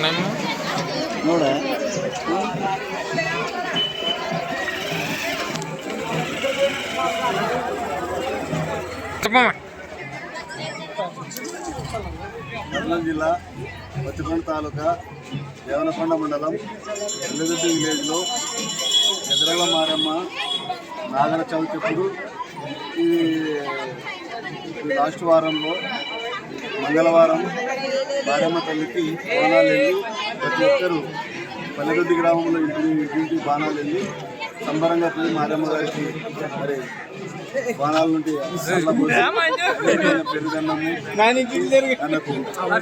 ఉన్నాయమ్మా? ನೋಡ చెప్పమ్మా. కర్నూలు జిల్లా పచ్చికొండ తాలూకా దేవనకొండ మండలం ఎల్లదొడ్డి విలేజ్లో ఎదురల మారమ్మ నాగర చవితి ఈ లాస్ట్ వారంలో మంగళవారం మారమ్మ తల్లికి బోనాలు వెళ్ళి ప్రతి ఒక్కరూ పల్లెదొడ్డి గ్రామంలో ఇంటి ఇంటి బాణాలు వెళ్ళి సంబరంగా పోయి మారమ్మ గారికి మరి బాణాల నుండి పెరుగన్నము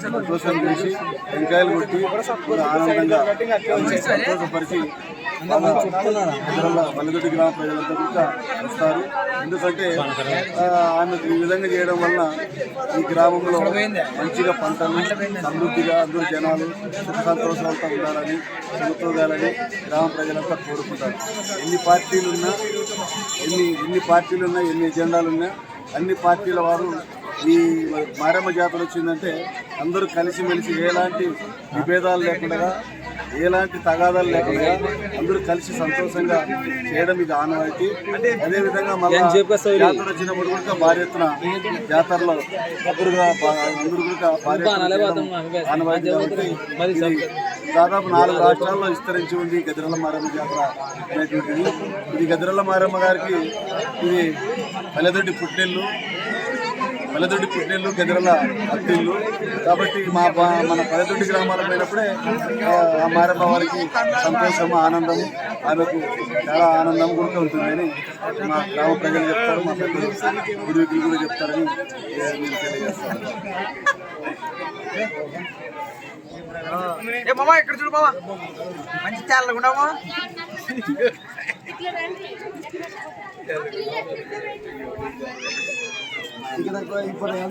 సంతోషం చేసి టెంకాయలు కొట్టి ఆనందంగా సంతోషపరిచి పల్లెదొడ్డి గ్రామ ప్రజలంతా కూడా వస్తారు. ఎందుకంటే ఆమె ఆమెకు ఈ విధంగా చేయడం వల్ల ఈ గ్రామంలో మంచిగా పంటలు సమృద్ధిగా అందరూ జనాలు సుఖ సంతోషాలతో ఉండాలని సమతోగాలని గ్రామ ప్రజలంతా కోరుకుంటారు. ఎన్ని పార్టీలు ఉన్నా ఎన్ని ఎన్ని పార్టీలు ఉన్నా ఎన్ని ఎజెండాలు ఉన్నా అన్ని పార్టీల వారు ఈ మారమ్మ జాతర వచ్చిందంటే అందరూ కలిసిమెలిసి ఎలాంటి విభేదాలు లేకుండా ఎలాంటి తగాదాలు లేకుండా అందరూ కలిసి సంతోషంగా చేయడం ఇది ఆనవాయితీ. అదేవిధంగా మళ్ళీ జాతర వచ్చినప్పుడు కూడా భారీ ఎత్తున జాతరలో అందరుగా అందరూ కూడా భారీ ఆనవాయితీ కాబట్టి దాదాపు నాలుగు రాష్ట్రాల్లో విస్తరించి ఉంది గదిరల మారమ్మ జాతర అనేటువంటిది. ఇది గదిరల మారమ్మ గారికి ఇది పల్లెదొడ్డి పుట్టిల్లు పల్లెదొడ్డి పుట్టిల్లు గదిరల అత్తిల్లు. కాబట్టి మా బా- మన పల్లెదొడ్డి గ్రామాల పోయినప్పుడే ఆ, మారమ్మ వారికి సంతోషం ఆనందం ఆమెకు చాలా ఆనందం కూడా ఉంటుందని మా గ్రామ ప్రజలు చెప్తారు మా పెద్దలు పూర్వీకులు కూడా చెప్తారని ఏ, నేను తెలియజేస్తాను. ఏ మామా ఇక్కడ చూడు మామా. మంచి చాలా ठीक है।